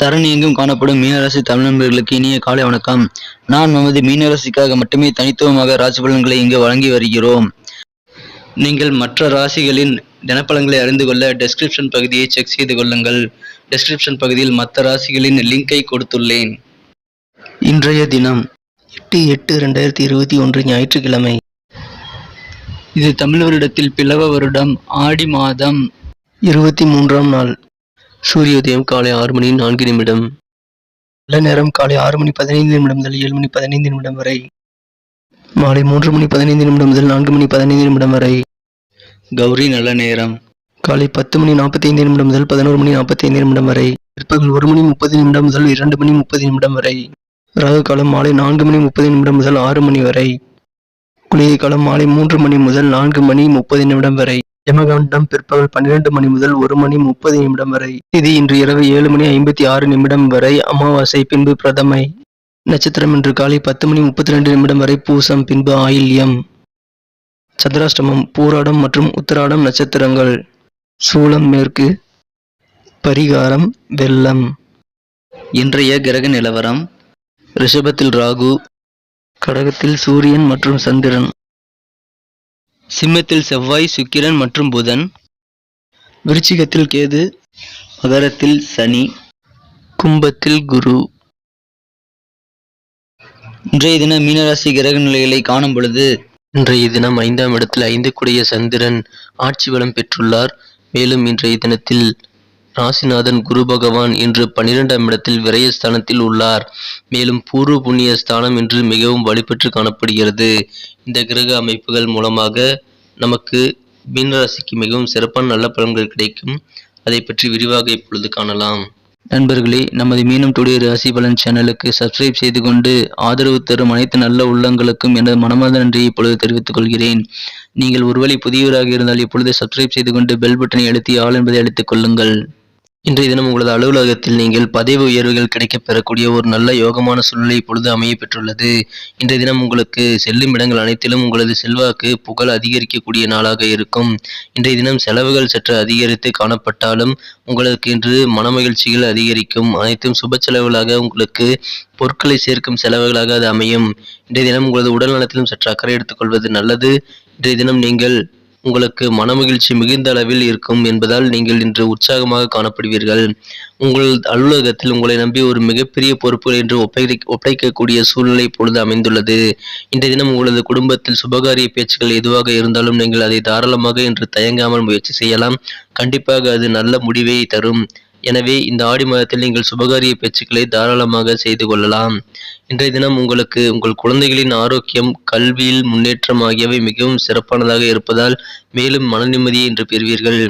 தரணி எங்கும் காணப்படும் மீனராசி தமிழர்களுக்கு இனிய காலை வணக்கம். நான் நமது மீனராசிக்காக மட்டுமே தனித்துவமாக ராசி பலன்களை இங்கு வழங்கி வருகிறோம். நீங்கள் மற்ற ராசிகளின் தினப்பலன்களை அறிந்து கொள்ள டெஸ்கிரிப்ஷன் பகுதியை செக் செய்து கொள்ளுங்கள். டெஸ்கிரிப்ஷன் பகுதியில் மற்ற ராசிகளின் லிங்கை கொடுத்துள்ளேன். இன்றைய தினம் எட்டு எட்டு ரெண்டாயிரத்தி இருபத்தி ஒன்று ஞாயிற்றுக்கிழமை. இது தமிழ் வருடத்தில் பிளவ வருடம் ஆடி மாதம் இருபத்தி மூன்றாம் நாள். சூரிய உதயம் காலை ஆறு மணி நான்கு நிமிடம். நல்ல நேரம் காலை ஆறு மணி பதினைந்து நிமிடம் முதல் ஏழு மணி பதினைந்து நிமிடம் வரை. மாலை மூன்று மணி பதினைந்து நிமிடம் முதல் நான்கு மணி பதினைந்து நிமிடம் வரை. கௌரி நல்ல நேரம். காலை பத்து மணி நாற்பத்தைந்து நிமிடம் முதல் பதினோரு மணி நாற்பத்தைந்து நிமிடம் வரை. பிற்பகல் ஒரு மணி முப்பது நிமிடம் முதல் இரண்டு மணி முப்பது நிமிடம் வரை. ராகு காலம் மாலை நான்கு மணி முப்பது நிமிடம் முதல் ஆறு மணி வரை. குளிகை காலம் மாலை மூன்று மணி முதல் நான்கு மணி முப்பது நிமிடம் வரை. யமகண்டம் பிற்பகல் பன்னிரண்டு மணி முதல் ஒரு மணி முப்பது நிமிடம் வரை. திதி இன்று இரவு ஏழு மணி ஐம்பத்தி ஆறு நிமிடம் வரை அமாவாசை பின்பு பிரதமை. நட்சத்திரம் இன்று காலை பத்து மணி முப்பத்தி ரெண்டு நிமிடம் வரை பூசம் பின்பு ஆயில்யம். சந்திராஷ்டமம் பூராடம் மற்றும் உத்தராடம் நட்சத்திரங்கள். சூலம் மேற்கு. பரிகாரம் வெள்ளம். இன்றைய கிரக நிலவரம் ரிஷபத்தில் ராகு கடகத்தில் சூரியன் மற்றும் சந்திரன். சிம்மத்தில் செவ்வாய் சுக்கிரன் மற்றும் புதன். விருச்சிகத்தில் கேது மகரத்தில் சனி கும்பத்தில் குரு. இன்றைய தினம் மீனராசி கிரக நிலைகளை காணும் பொழுது இன்றைய தினம் ஐந்தாம் இடத்தில் ஐந்து கூடிய சந்திரன் ஆட்சி வளம் பெற்றுள்ளார். மேலும் இன்றைய தினத்தில் ராசிநாதன் குரு பகவான் இன்று பன்னிரெண்டாம் இடத்தில் விரயஸ்தானத்தில் உள்ளார். மேலும் பூர்வ புண்ணிய ஸ்தானம் இன்று மிகவும் வலுப்பெற்று காணப்படுகிறது. இந்த கிரக அமைப்புகள் மூலமாக நமக்கு மீனராசிக்கு மிகவும் சிறப்பான நல்ல பலன்கள் கிடைக்கும். அதை பற்றி விரிவாக இப்பொழுது காணலாம். நண்பர்களே நமது மீனம் டுடே ராசி பலன் சேனலுக்கு சப்ஸ்கிரைப் செய்து கொண்டு ஆதரவு தரும் அனைத்து நல்ல உள்ளங்களுக்கும் எனது மனமார்ந்த நன்றியை இப்பொழுது தெரிவித்துக் கொள்கிறேன். நீங்கள் ஒருவேளை புதியவராக இருந்தால் இப்பொழுது சப்ஸ்கிரைப் செய்து கொண்டு பெல் பட்டனை அழுத்தி ஆள் என்பதை அழைத்துக் கொள்ளுங்கள். இன்றைய தினம் உங்களது அலுவலகத்தில் நீங்கள் பதவி உயர்வுகள் கிடைக்கப் பெறக்கூடிய ஒரு நல்ல யோகமான சூழ்நிலை இப்பொழுது அமைய பெற்றுள்ளது. இன்றைய தினம் உங்களுக்கு செல்லும் இடங்கள் அனைத்திலும் உங்களது செல்வாக்கு புகழ் அதிகரிக்கக்கூடிய நாளாக இருக்கும். இன்றைய தினம் செலவுகள் சற்று அதிகரித்து காணப்பட்டாலும் உங்களுக்கு இன்று மனமகிழ்ச்சிகள் அதிகரிக்கும். அனைத்தும் சுப செலவுகளாக உங்களுக்கு பொருட்களை சேர்க்கும் செலவுகளாக அது அமையும். இன்றைய தினம் உங்களது உடல் நலத்திலும் சற்று அக்கறை எடுத்துக்கொள்வது நல்லது. இன்றைய தினம் நீங்கள் உங்களுக்கு மனமகிழ்ச்சி மிகுந்த அளவில் இருக்கும் என்பதால் நீங்கள் இன்று உற்சாகமாக காணப்படுவீர்கள். உங்கள் அலுவலகத்தில் உங்களை நம்பி ஒரு மிகப்பெரிய பொறுப்புகள் என்று ஒப்படை ஒப்படைக்கக்கூடிய சூழ்நிலை இப்பொழுது அமைந்துள்ளது. இன்றைய தினம் உங்களது குடும்பத்தில் சுபகாரிய பேச்சுகள் எதுவாக இருந்தாலும் நீங்கள் அதை தாராளமாக இன்று தயங்காமல் முயற்சி செய்யலாம். கண்டிப்பாக அது நல்ல முடிவை தரும். எனவே இந்த ஆடி மாதத்தில் நீங்கள் சுபகாரிய பேச்சுக்களை தாராளமாக செய்து கொள்ளலாம். இன்றைய தினம் உங்களுக்கு உங்கள் குழந்தைகளின் ஆரோக்கியம் கல்வியில் முன்னேற்றம் ஆகியவை மிகவும் சிறப்பானதாக இருப்பதால் மேலும் மன நிம்மதியை இன்று பெறுவீர்கள்.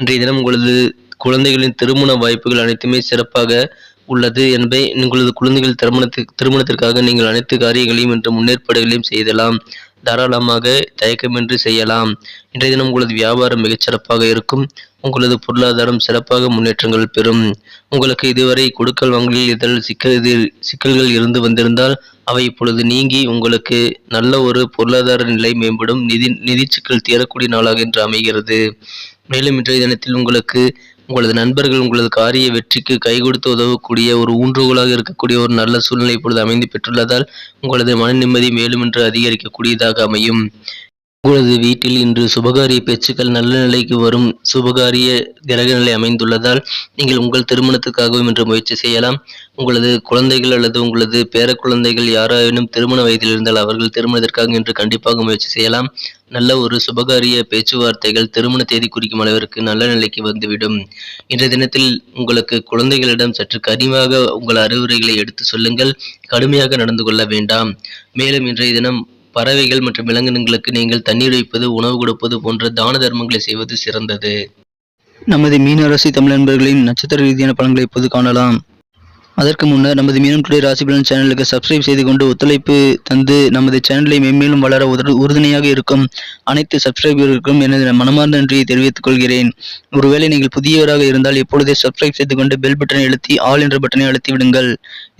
இன்றைய தினம் உங்களது குழந்தைகளின் திருமண வாய்ப்புகள் அனைத்துமே சிறப்பாக உள்ளது என்பதை உங்களது குழந்தைகள் திருமணத்திற்கு திருமணத்திற்காக நீங்கள் அனைத்து காரியங்களையும் இன்று முன்னேற்பாடுகளையும் செய்தலாம். தாராளமாக தயக்கமின்றி செய்யலாம். இன்றைய தினம் உங்களது வியாபாரம் மிகச்சிறப்பாக இருக்கும். உங்களது பொருளாதாரம் சிறப்பாக முன்னேற்றங்கள் பெறும். உங்களுக்கு இதுவரை கொடுக்கல் வாங்கலில் இதழ் சிக்கல் சிக்கல்கள் இருந்து வந்திருந்தால் அவை இப்பொழுது நீங்கி உங்களுக்கு நல்ல ஒரு பொருளாதார நிலை மேம்படும். நிதி நிதி சிக்கல் தீரக்கூடிய நாளாக இன்று அமைகிறது. மேலும் இன்றைய தினத்தில் உங்களுக்கு உங்களது நண்பர்கள் உங்களது காரிய வெற்றிக்கு கை கொடுத்து உதவக்கூடிய ஒரு ஊன்றுகோலாக இருக்கக்கூடிய ஒரு நல்ல சூழ்நிலை இப்பொழுது அமைந்து பெற்றுள்ளதால் உங்களது மன நிம்மதி மேலும் என்று அதிகரிக்கக்கூடியதாக அமையும். உங்களது வீட்டில் இன்று சுபகாரிய பேச்சுக்கள் நல்ல நிலைக்கு வரும் சுபகாரிய கிரக நிலை அமைந்துள்ளதால் நீங்கள் உங்கள் திருமணத்துக்காகவும் இன்று முயற்சி செய்யலாம். உங்களது குழந்தைகள் அல்லது உங்களது பேர குழந்தைகள் யாராயினும் திருமண வயதில் இருந்தால் அவர்கள் திருமணத்திற்காக இன்று கண்டிப்பாக முயற்சி செய்யலாம். நல்ல ஒரு சுபகாரிய பேச்சுவார்த்தைகள் திருமண தேதி குறிக்கும் அளவிற்கு நல்ல நிலைக்கு வந்துவிடும். இன்றைய தினத்தில் உங்களுக்கு குழந்தைகளிடம் சற்று கனிவாக உங்கள் அறிவுரைகளை எடுத்து சொல்லுங்கள். கடுமையாக நடந்து கொள்ள வேண்டாம். மேலும் இன்றைய தினம் பறவைகள் மற்றும் விலங்கினங்களுக்கு நீங்கள் தண்ணீர் வைப்பது உணவு கொடுப்பது போன்ற தான தர்மங்களை செய்வது சிறந்தது. நமது மீனராசி தமிழ் நண்பர்களின் நட்சத்திர ரீதியான பலன்களை இப்போது காணலாம். அதற்கு முன்னர் நமது மீனம் டுடே ராசி பலன் சேனலுக்கு சப்ஸ்கிரைப் செய்து கொண்டு ஒத்துழைப்பு தந்து நமது சேனலை மென்மேலும் வளர உறுதுணையாக இருக்கும் அனைத்து சப்ஸ்கிரைபர்களுக்கும் எனது மனமார்ந்த நன்றியை தெரிவித்துக் கொள்கிறேன். ஒருவேளை நீங்கள் புதியவராக இருந்தால் எப்பொழுதே சப்ஸ்கிரைப் செய்து கொண்டு பெல் பட்டனை அழுத்தி ஆல் என்ற பட்டனை அழுத்தி விடுங்கள்.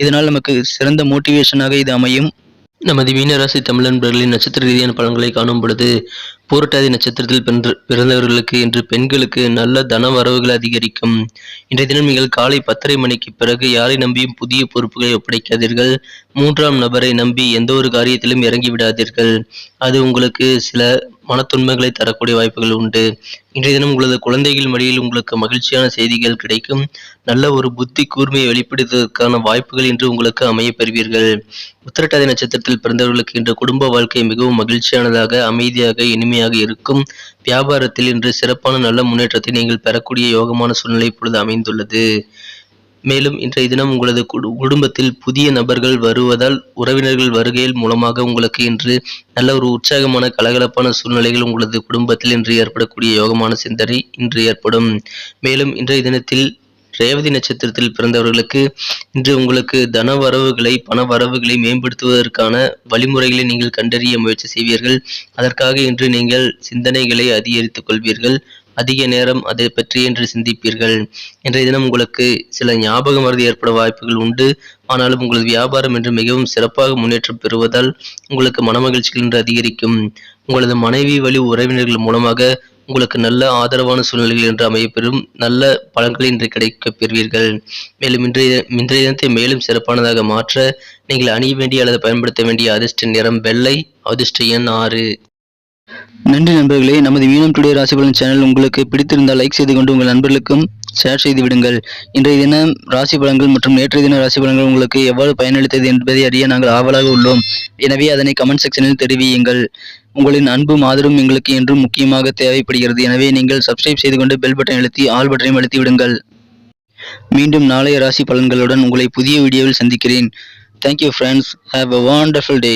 இதனால் நமக்கு சிறந்த மோட்டிவேஷனாக இது அமையும். நமது மீனராசி தமிழன்பர்களின் நட்சத்திர ரீதியான பலன்களை காணும் பொழுது பூரட்டாதி நட்சத்திரத்தில் பிறந்த- பிறந்தவர்களுக்கு இன்று பெண்களுக்கு நல்ல தன வரவுகள் அதிகரிக்கும். இன்றைய தினம் நீங்கள் காலை பத்தரை மணிக்கு பிறகு யாரை நம்பியும் புதிய பொறுப்புகளை ஒப்படைக்காதீர்கள். மூன்றாம் நபரை நம்பி எந்த ஒரு காரியத்திலும் இறங்கி விடாதீர்கள். அது உங்களுக்கு சில மனத்துன்பங்களை தரக்கூடிய வாய்ப்புகள் உண்டு. இன்றைய தினம் உங்களது குழந்தைகள் மடியில் உங்களுக்கு மகிழ்ச்சியான செய்திகள் கிடைக்கும். நல்ல ஒரு புத்தி கூர்மையை வெளிப்படுத்துவதற்கான வாய்ப்புகள் இன்று உங்களுக்கு அமைய பெறுவீர்கள். உத்திரட்டாதி நட்சத்திரத்தில் பிறந்தவர்களுக்கு இன்று குடும்ப வாழ்க்கை மிகவும் மகிழ்ச்சியானதாக அமைதியாக இனிமையாக இருக்கும். வியாபாரத்தில் இன்று சிறப்பான நல்ல முன்னேற்றத்தை நீங்கள் பெறக்கூடிய யோகமான சூழ்நிலை இப்பொழுது அமைந்துள்ளது. மேலும் இன்றைய தினம் உங்களது குடும்பத்தில் புதிய நபர்கள் வருவதால் உறவினர்கள் வருகையில் மூலமாக உங்களுக்கு இன்று நல்ல ஒரு உற்சாகமான கலகலப்பான சூழ்நிலைகள் உங்களது குடும்பத்தில் இன்று ஏற்படக்கூடிய யோகமான சிந்தனை இன்று ஏற்படும். மேலும் இன்றைய தினத்தில் ரேவதி நட்சத்திரத்தில் பிறந்தவர்களுக்கு இன்று உங்களுக்கு தன வரவுகளை பண வரவுகளை மேம்படுத்துவதற்கான வழிமுறைகளை நீங்கள் கண்டறிய முயற்சி செய்வீர்கள். அதற்காக இன்று நீங்கள் சிந்தனைகளை அதிகரித்துக் கொள்வீர்கள். அதிக நேரம் அதை பற்றி என்று சிந்திப்பீர்கள். இன்றைய தினம் உங்களுக்கு சில ஞாபக மறதி ஏற்பட வாய்ப்புகள் உண்டு. ஆனாலும் உங்களது வியாபாரம் என்று மிகவும் சிறப்பாக முன்னேற்றம் பெறுவதால் உங்களுக்கு மனமகிழ்ச்சிகள் என்று அதிகரிக்கும். உங்களது மனைவி வழி உறவினர்கள் மூலமாக உங்களுக்கு நல்ல ஆதரவான சூழ்நிலைகள் என்று அமையப்பெறும் நல்ல பலன்களை இன்று கிடைக்கப் பெறுவீர்கள். மேலும் இன்றைய இன்றைய தினத்தை மேலும் சிறப்பானதாக மாற்ற நீங்கள் அணிய வேண்டிய அல்லது பயன்படுத்த வேண்டிய அதிர்ஷ்ட நிறம் வெள்ளை அதிர்ஷ்ட எண் ஆறு. நன்றி நண்பர்களே நமது மீனம் டுடே ராசிபலன் சேனல் உங்களுக்கு பிடித்திருந்தால் லைக் செய்து கொண்டு உங்கள் நண்பர்களுக்கும் ஷேர் செய்து விடுங்கள். இன்றைய தினம் ராசி பலன்கள் மற்றும் நேற்றைய தின ராசி பலன்கள் உங்களுக்கு எவ்வாறு பயனளித்தது என்பதை அறிய நாங்கள் ஆவலாக உள்ளோம். எனவே அதனை கமெண்ட் செக்ஷனில் தெரிவியுங்கள். உங்களின் அன்பும் ஆதரவும் எங்களுக்கு என்றும் முக்கியமாக தேவைப்படுகிறது. எனவே நீங்கள் சப்ஸ்கிரைப் செய்து கொண்டு பெல் பட்டன் அழுத்தி ஆல் பட்டனையும் அழுத்தி விடுங்கள். மீண்டும் நாளைய ராசி பலன்களுடன் உங்களை புதிய வீடியோவில் சந்திக்கிறேன். Thank you friends have a wonderful day